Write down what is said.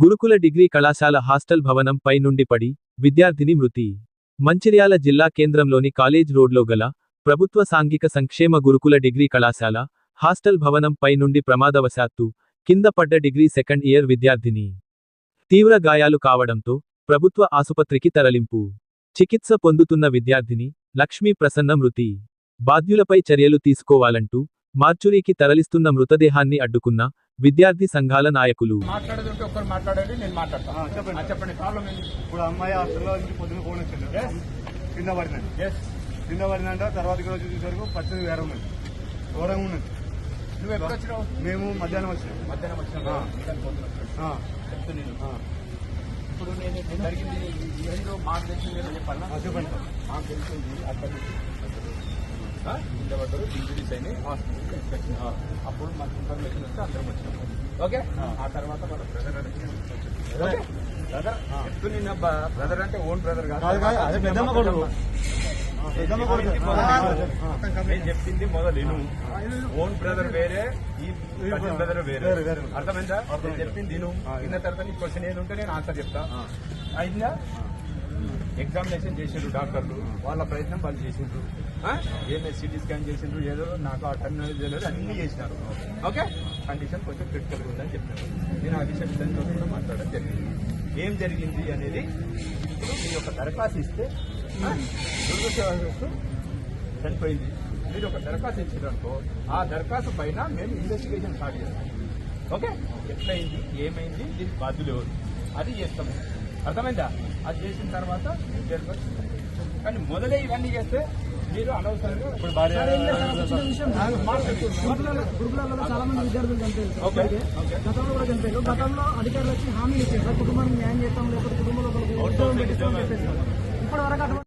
గురుకుల డిగ్రీ కళాశాల హాస్టల్ భవనం పై నుండి పడి విద్యార్థిని మృతి. మంచిర్యాల జిల్లా కేంద్రంలోని కాలేజ్ రోడ్లో గల ప్రభుత్వ సాంఘిక సంక్షేమ గురుకుల డిగ్రీ కళాశాల హాస్టల్ భవనం పై నుండి ప్రమాదవశాత్తు కింద పడ్డ డిగ్రీ సెకండ్ ఇయర్ విద్యార్థిని. తీవ్ర గాయాలు కావడంతో ప్రభుత్వ ఆసుపత్రికి తరలింపు. చికిత్స పొందుతున్న విద్యార్థిని లక్ష్మీ ప్రసన్న మృతి. బాధ్యులపై చర్యలు తీసుకోవాలంటూ మార్చురీకి తరలిస్తున్న మృతదేహాన్ని అడ్డుకున్న విద్యార్థి సంఘాల నాయకులు. కింద పడినంట తర్వాత వేరే ఉన్నది ఘోరంగా ఉన్నది. నువ్వు ఎప్పుడు వచ్చినావు? మేము మధ్యాహ్నం వచ్చినాం. మధ్యాహ్నం ఆ. ఇప్పుడు నేను జరిగింది ఏదో మాకు తెలిసింది చెప్పాలా? ఆ, చెప్పండి. మాకు తెలిసింది అక్కడ కింద పడ్డారు ఇంజరీస్ అయినాయి. అప్పుడు మాకు ఇన్ఫర్మేషన్ వస్తే అందరం వచ్చినాం. ఓకే. ఆ తర్వాత మన బ్రదర్ బ్రదర్ చెప్తూ నిన్న బ్రదర్ అంటే ఓన్ బ్రదర్ కాదు, నేను చెప్పింది మొదలు ఓన్ బ్రదర్ వేరే ఈ బ్రదర్ వేరే. అర్థమైందా? నేను. చెప్పింది విను. ఆ, విన్న తర్వాత నీ క్వశ్చన్ ఏదుంటే నేను ఆన్సర్ చెప్తా. అయిందా? ఎగ్జామినేషన్ చేసిండ్రు డాక్టర్లు. వాళ్ళ ప్రయత్నం వాళ్ళు చేసిండ్రు. ఏమే సిటీ స్కాన్ చేసిండ్రు ఏదో నాకు ఆ టర్మినాలజీ తెలియదు అన్ని చేసినారు. ఓకే. కండిషన్ కొంచెం క్రిటికల్ ఉందని చెప్పారు. నేను ఆ విషయం దానితో కూడా మాట్లాడడం జరిగింది. ఏం జరిగింది అనేది ఇప్పుడు మీ యొక్క దరఖాస్తు ఇస్తే చనిపోయింది. మీరు ఒక దరఖాస్తు ఇచ్చారనుకో ఆ దరఖాస్తు పైన మేము ఇన్వెస్టిగేషన్ స్టార్ట్ చేస్తాం. ఓకే? ఎట్లయింది ఏమైంది దీనికి బాధ్యులు ఎవరు? అది చేస్తాము అర్థమైందా? అది చేసిన తర్వాత కానీ మొదలే ఇవన్నీ చేస్తే మీరు అనవసరంగా ఇప్పుడు చాలా మంది విద్యార్థులు చనిపోయారు. గతంలో కూడా చనిపోయారు. గతంలో అధికారులు వచ్చి హామీ ఇచ్చారు. కుటుంబానికి న్యాయం చేస్తాం లేకపోతే కుటుంబంలో ఇప్పటి వరకు